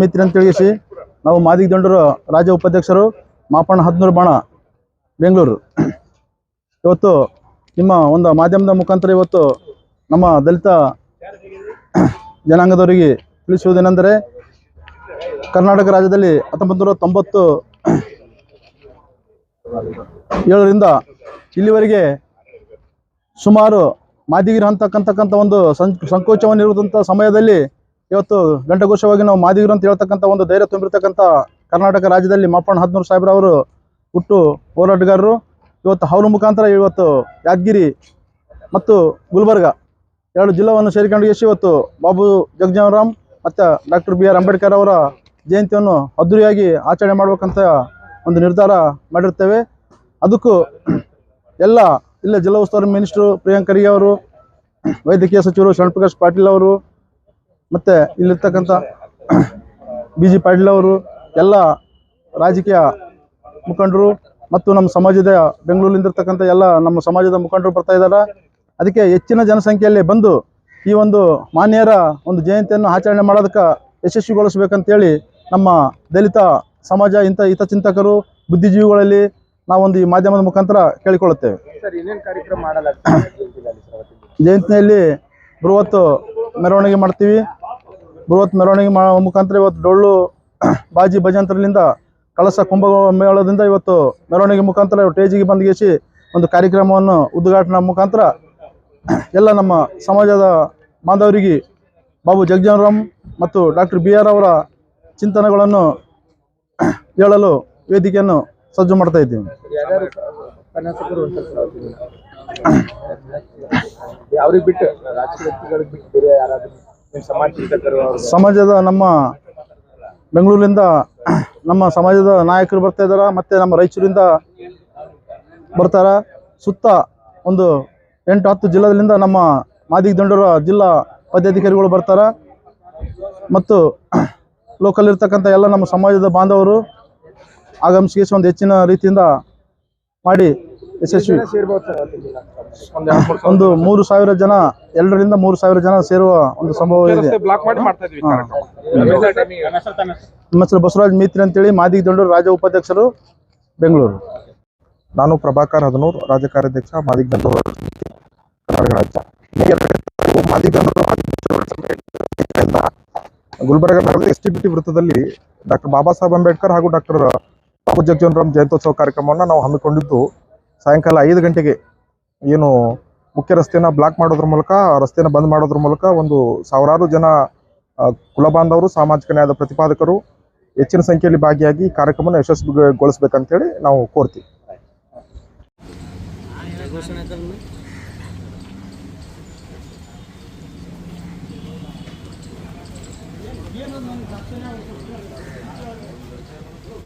ಮಿತ್ರಿ ಅಂತ ತಿಳಿಸಿ. ನಾವು ಮಾದಿಗ ದಂಡರು ರಾಜ್ಯ ಉಪಾಧ್ಯಕ್ಷರು ಮಾಪಣ್ಣ ಹದಿನೂರು ಬಾಣ, ಬೆಂಗಳೂರು. ಇವತ್ತು ನಿಮ್ಮ ಒಂದು ಮಾಧ್ಯಮದ ಮುಖಾಂತರ ಇವತ್ತು ನಮ್ಮ ದಲಿತ ಜನಾಂಗದವರಿಗೆ ತಿಳಿಸುವುದೇನೆಂದರೆ, ಕರ್ನಾಟಕ ರಾಜ್ಯದಲ್ಲಿ ಹತ್ತೊಂಬತ್ತು ನೂರ ತೊಂಬತ್ತು ಏಳರಿಂದ ಇಲ್ಲಿವರೆಗೆ ಸುಮಾರು ಮಾದಿಗಿರಿ ಅಂತಕ್ಕಂತಕ್ಕಂಥ ಒಂದು ಸಂಕೋಚವನ್ನು ಇರುವಂಥ ಸಮಯದಲ್ಲಿ ಇವತ್ತು ಗಂಟಘೋಷವಾಗಿ ನಾವು ಮಾದಿಗಿರು ಅಂತ ಹೇಳ್ತಕ್ಕಂಥ ಒಂದು ಧೈರ್ಯ ತುಂಬಿರ್ತಕ್ಕಂಥ ಕರ್ನಾಟಕ ರಾಜ್ಯದಲ್ಲಿ ಮಾಪಣ್ಣ ಹದಿನೂರು ಸಾಹೇಬ್ರ ಅವರು ಹುಟ್ಟು ಹೋರಾಟಗಾರರು. ಇವತ್ತು ಅವ್ರ ಮುಖಾಂತರ ಇವತ್ತು ಯಾದಗಿರಿ ಮತ್ತು ಗುಲ್ಬರ್ಗ ಎರಡು ಜಿಲ್ಲಾವನ್ನು ಸೇರಿಕೊಂಡು ಎಸ್ ಇವತ್ತು ಬಾಬು ಜಗಜೀವನರಾಮ್ ಮತ್ತು ಡಾಕ್ಟರ್ ಬಿ ಆರ್ ಅಂಬೇಡ್ಕರ್ ಅವರ ಜಯಂತಿಯನ್ನು ಅದ್ದೂರಿಯಾಗಿ ಆಚರಣೆ ಮಾಡಬೇಕಂತ ಒಂದು ನಿರ್ಧಾರ ಮಾಡಿರ್ತೇವೆ. ಅದಕ್ಕೂ ಎಲ್ಲ, ಇಲ್ಲ ಜಿಲ್ಲಾ ಉಸ್ತುವಾರಿ ಮಿನಿಸ್ಟ್ರು ಖರ್ಗೆ ಅವರು, ವೈದ್ಯಕೀಯ ಸಚಿವರು ಶರಣ್ ಪಾಟೀಲ್ ಅವರು ಮತ್ತು ಇಲ್ಲಿರ್ತಕ್ಕಂಥ ಬಿ ಜಿ ಪಾಟೀಲ್ ಅವರು ಎಲ್ಲ ರಾಜಕೀಯ ಮುಖಂಡರು ಮತ್ತು ನಮ್ಮ ಸಮಾಜದ ಬೆಂಗಳೂರಿನಿಂದಿರ್ತಕ್ಕಂಥ ಎಲ್ಲ ನಮ್ಮ ಸಮಾಜದ ಮುಖಂಡರು ಬರ್ತಾ ಇದ್ದಾರೆ. ಅದಕ್ಕೆ ಹೆಚ್ಚಿನ ಜನಸಂಖ್ಯೆಯಲ್ಲಿ ಬಂದು ಈ ಒಂದು ಮಾನ್ಯರ ಒಂದು ಜಯಂತಿಯನ್ನು ಆಚರಣೆ ಮಾಡೋದಕ್ಕೆ ಯಶಸ್ವಿಗೊಳಿಸ್ಬೇಕಂತೇಳಿ ನಮ್ಮ ದಲಿತ ಸಮಾಜ ಇಂಥ ಹಿತಚಿಂತಕರು ಬುದ್ಧಿಜೀವಿಗಳಲ್ಲಿ ನಾವೊಂದು ಈ ಮಾಧ್ಯಮದ ಮುಖಾಂತರ ಕೇಳಿಕೊಳ್ಳುತ್ತೇವೆ. ಜಯಂತಿಯಲ್ಲಿ ಬೃಹತ್ ಮೆರವಣಿಗೆ ಮಾಡ್ತೀವಿ. ಬೃಹತ್ ಮೆರವಣಿಗೆ ಮಾಡೋ ಮುಖಾಂತರ ಇವತ್ತು ಡೊಳ್ಳು ಬಾಜಿ ಭಜಂತ್ರಲಿಂದ ಕಳಸ ಕುಂಭ ಮೇಳದಿಂದ ಇವತ್ತು ಮೆರವಣಿಗೆ ಮುಖಾಂತರ ಟೇಜಿಗೆ ಬಂದ್ಗೇಸಿ ಒಂದು ಕಾರ್ಯಕ್ರಮವನ್ನು ಉದ್ಘಾಟನಾ ಮುಖಾಂತರ ಎಲ್ಲ ನಮ್ಮ ಸಮಾಜದ ಬಾಂಧವರಿಗೆ ಬಾಬು ಜಗಜನರಾಮ್ ಮತ್ತು ಡಾಕ್ಟರ್ ಬಿ ಅವರ ಚಿಂತನೆಗಳನ್ನು ಹೇಳಲು ವೇದಿಕೆಯನ್ನು ಸಜ್ಜು ಮಾಡ್ತಾ ಇದ್ದೀವಿ ಬಿಟ್ಟು ಸಮಾಜದ ನಮ್ಮ ಬೆಂಗಳೂರಿನಿಂದ ನಮ್ಮ ಸಮಾಜದ ನಾಯಕರು ಬರ್ತಾ ಇದ್ದಾರೆ? ಮತ್ತೆ ನಮ್ಮ ರಾಯಚೂರಿಂದ ಬರ್ತಾರ? ಸುತ್ತ ಒಂದು ಎಂಟು, ಹತ್ತು ಜಿಲ್ಲೆಗಳಿಂದ ನಮ್ಮ ಮಾದಿಗ ದಂಡರ ಜಿಲ್ಲಾ ಪದಾಧಿಕಾರಿಗಳು ಬರ್ತಾರ? ಮತ್ತು ಲೋಕಲ್ ಇರ್ತಕ್ಕಂಥ ಎಲ್ಲ ನಮ್ಮ ಸಮಾಜದ ಬಾಂಧವರು ಆಗಮಿಸಿ ಒಂದು ಹೆಚ್ಚಿನ ರೀತಿಯಿಂದ ಮಾಡಿ ಯಶಸ್ವಿ. ಒಂದು ಮೂರು ಸಾವಿರ ಜನ ಎರಡರಿಂದ ಮೂರು ಸಾವಿರ ಜನ ಸೇರುವ ಒಂದು ಸಂಭವ ಇದೆ. ನಮ್ಮ ಹೆಸರು ಬಸವರಾಜ್ ಮಿತ್ರಿ ಅಂತೇಳಿ ಮಾದಿಗ ದಂಡೂರು ರಾಜ್ಯ ಉಪಾಧ್ಯಕ್ಷರು ಬೆಂಗಳೂರು. ನಾನು ಪ್ರಭಾಕರ್ ಹದನೂರ್ ರಾಜ್ಯ ಕಾರ್ಯಾಧ್ಯಕ್ಷ ಮಾದಿಗ್ ದಂಡೂರು ಗುಲ್ಬರ್ಗಾದಲ್ಲಿ ಎಸ್ ಟಿ ಬಿ ಟಿ ವೃತ್ತದಲ್ಲಿ ಡಾಕ್ಟರ್ ಬಾಬಾ ಸಾಹೇಬ್ ಅಂಬೇಡ್ಕರ್ ಹಾಗೂ ಡಾಕ್ಟರ್ ಬಾಬು ಜಗಜೀವನರಾಮ್ ಜಯಂತ್ಯೋತ್ಸವ ಕಾರ್ಯಕ್ರಮವನ್ನು ನಾವು ಹಮ್ಮಿಕೊಂಡಿದ್ದು ಸಾಯಂಕಾಲ ಐದು ಗಂಟೆಗೆ ಏನು ಮುಖ್ಯ ರಸ್ತೆನ ಬ್ಲಾಕ್ ಮಾಡೋದ್ರ ಮೂಲಕ, ರಸ್ತೆನ ಬಂದ್ ಮಾಡೋದ್ರ ಮೂಲಕ ಒಂದು ಸಾವಿರಾರು ಜನ ಕುಲ ಬಾಂಧವರು ಸಾಮಾಜಿಕ ನ್ಯಾಯದ ಪ್ರತಿಪಾದಕರು ಹೆಚ್ಚಿನ ಸಂಖ್ಯೆಯಲ್ಲಿ ಭಾಗಿಯಾಗಿ ಕಾರ್ಯಕ್ರಮವನ್ನು ಯಶಸ್ವಿಗೊಳಿಸಬೇಕಂತೇಳಿ ನಾವು ಕೋರ್ತೀವಿ.